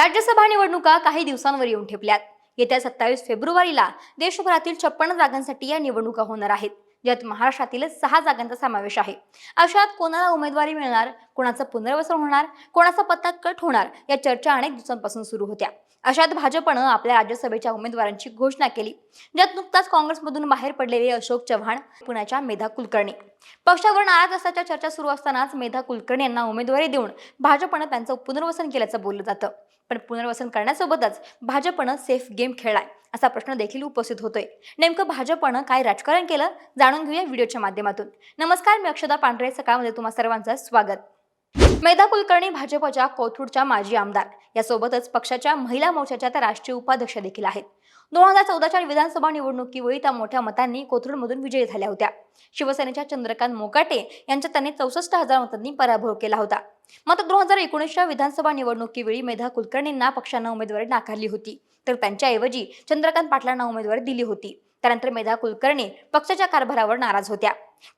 राज्यसभा निवडणुका काही दिवसांवर येऊन ठेपल्यात. येत्या सत्तावीस फेब्रुवारीला देशभरातील छप्पन्न जागांसाठी या निवडणुका होणार आहेत ज्यात महाराष्ट्रातील सहा जागांचा समावेश आहे. अशात कोणाला उमेदवारी मिळणार कोणाचं पुनर्वसन होणार कोणाचा पत्ता कट होणार या चर्चा अनेक दिवसांपासून सुरू होत्या. अशात भाजपनं आपल्या राज्यसभेच्या उमेदवारांची घोषणा केली ज्यात नुकताच काँग्रेसमधून बाहेर पडलेले अशोक चव्हाण पुण्याच्या मेधा कुलकर्णी. पक्षावर नाराज असल्याच्या चर्चा सुरू असतानाच मेधा कुलकर्णी यांना उमेदवारी देऊन भाजपनं त्यांचं पुनर्वसन केल्याचं बोललं जातं. पण पुनर्वसन करण्यासोबतच भाजपनं सेफ गेम खेळलाय असा प्रश्न देखील उपस्थित होतोय. नेमकं भाजपनं काय राजकारण केलं जाणून घेऊया व्हिडिओच्या माध्यमातून. नमस्कार मी अक्षदा पांढरे सकाळमध्ये तुम्हा सर्वांचं स्वागत. मेधा कुलकर्णी भाजपच्या कोथरूडच्या माजी आमदार यासोबतच पक्षाच्या महिला मोर्चाच्या त्या राष्ट्रीय उपाध्यक्ष देखील आहेत. दोन हजार चौदाच्या विधानसभा निवडणुकीवेळी त्या मोठ्या मतांनी कोथरूडमधून विजयी झाल्या होत्या. शिवसेनेच्या चंद्रकांत मोकाटे यांच्या त्यांनी चौसष्ट हजार मतांनी पराभव केला होता. मात्र दोन हजार एकोणीसच्या विधानसभा निवडणुकीवेळी मेधा कुलकर्णींना पक्षानं उमेदवारी नाकारली होती. तर त्यांच्याऐवजी चंद्रकांत पाटलांना उमेदवारी दिली होती. त्यानंतर मेधा कुलकर्णी पक्षाच्या कारभारावर नाराज होत्या.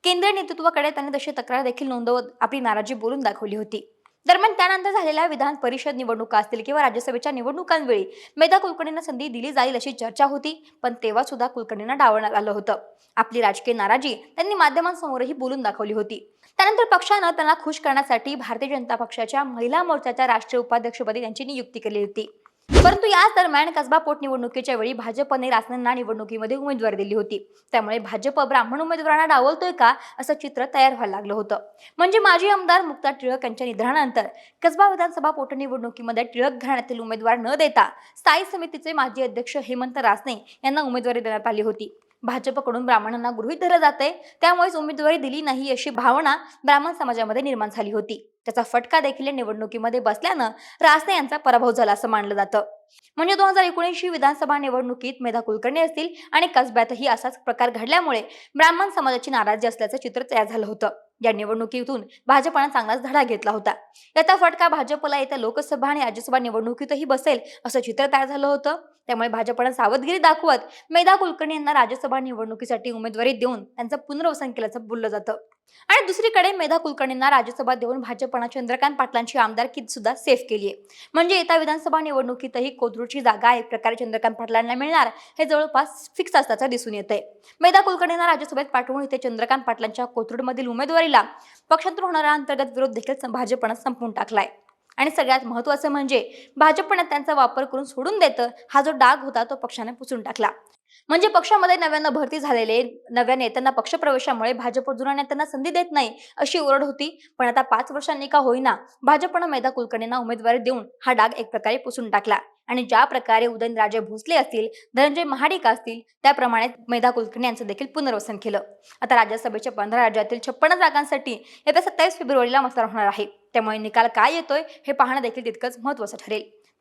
केंद्रीय नेतृत्वाकडे त्यांनी तशी तक्रार देखील नोंदवत आपली नाराजी बोलून दाखवली होती. दरम्यान त्यानंतर झालेल्या विधान परिषद निवडणुका असतील किंवा राज्यसभेच्या निवडणुकांवेळी मेधा कुलकर्णींना संधी दिली जाईल अशी चर्चा होती पण तेव्हा सुद्धा कुलकर्णींना डावलण्यात आलं होतं. आपली राजकीय नाराजी त्यांनी माध्यमांसमोरही बोलून दाखवली होती. त्यानंतर पक्षानं त्यांना खुश करण्यासाठी भारतीय जनता पक्षाच्या महिला मोर्चाच्या राष्ट्रीय उपाध्यक्षपदी त्यांची नियुक्ती केली होती. परंतु याच दरम्यान कसबा पोटनिवडणुकीच्या वेळी भाजपने रासनेंना निवडणुकीमध्ये उमेदवारी दिली होती. त्यामुळे भाजप ब्राह्मण उमेदवारांना डावलतोय का असं चित्र तयार व्हायला लागलं होतं. म्हणजे माजी आमदार मुक्ता टिळक यांच्या निधनानंतर कसबा विधानसभा पोटनिवडणुकीमध्ये टिळक घराण्यातील उमेदवार न देता स्थायी समितीचे माजी अध्यक्ष हेमंत रासने यांना उमेदवारी देण्यात आली होती. भाजपकडून ब्राह्मणांना गृहीत धरलं जाते त्यामुळेच उमेदवारी दिली नाही अशी भावना ब्राह्मण समाजामध्ये निर्माण झाली होती. त्याचा फटका देखील या निवडणुकीमध्ये बसल्यानं रासने यांचा पराभव झाला असं मानलं जातं. म्हणजे दोन हजार एकोणीसशे विधानसभा निवडणुकीत मेधा कुलकर्णी असतील आणि कसब्यातही असाच प्रकार घडल्यामुळे ब्राह्मण समाजाची नाराजी असल्याचं चित्र तयार झालं होतं. या निवडणुकीतून भाजपानं चांगलाच धडा घेतला होता. याचा फटका भाजपला येत्या लोकसभा आणि राज्यसभा निवडणुकीतही बसेल असं चित्र तयार झालं होतं. त्यामुळे भाजपनं सावधगिरी दाखवत मेधा कुलकर्णी यांना राज्यसभा निवडणुकीसाठी उमेदवारी देऊन त्यांचं पुनर्वसन केल्याचं बोललं जातं. आणि दुसरीकडे मेधा कुलकर्णींना राज्यसभा देऊन भाजपनं चंद्रकांत पाटलांची आमदारकी सुद्धा सेफ केली आहे. म्हणजे येत्या विधानसभा निवडणुकीतही कोथरूडची जागा एक प्रकारे चंद्रकांत पाटलांना मिळणार हे जवळपास फिक्स असल्याचं दिसून येत आहे मेधा कुलकर्णींना राज्यसभेत पाठवून इथे चंद्रकांत पाटलांच्या कोथरूडमधील उमेदवारीला पक्षांतर होणारा अंतर्गत विरोध देखील भाजपनं संपवून टाकलाय. आणि सगळ्यात महत्वाचं म्हणजे भाजपनं त्यांचा वापर करून सोडून देतं हा जो डाग होता तो पक्षाने पुसून टाकला. म्हणजे पक्षामध्ये नव्यानं भरती झालेले नव्या नेत्यांना पक्षप्रवेशामुळे भाजप जुन्या नेत्यांना संधी देत नाही अशी ओरड होती. पण आता पाच वर्षांनी का होईना भाजपनं मेधा कुलकर्णींना उमेदवारी देऊन हा डाग एक प्रकारे पुसून टाकला. आणि ज्या प्रकारे उदयनराजे भोसले असतील धनंजय महाडिक असतील त्याप्रमाणे मेधा कुलकर्णी यांचं देखील पुनर्वसन केलं. आता राज्यसभेच्या पंधरा राज्यातील छप्पन्न जागांसाठी येत्या सत्तावीस फेब्रुवारीला मतदान होणार आहे. त्यामुळे निकाल काय येतोय हे पाहणं देखील तितकंच महत्वाचं ठरेल.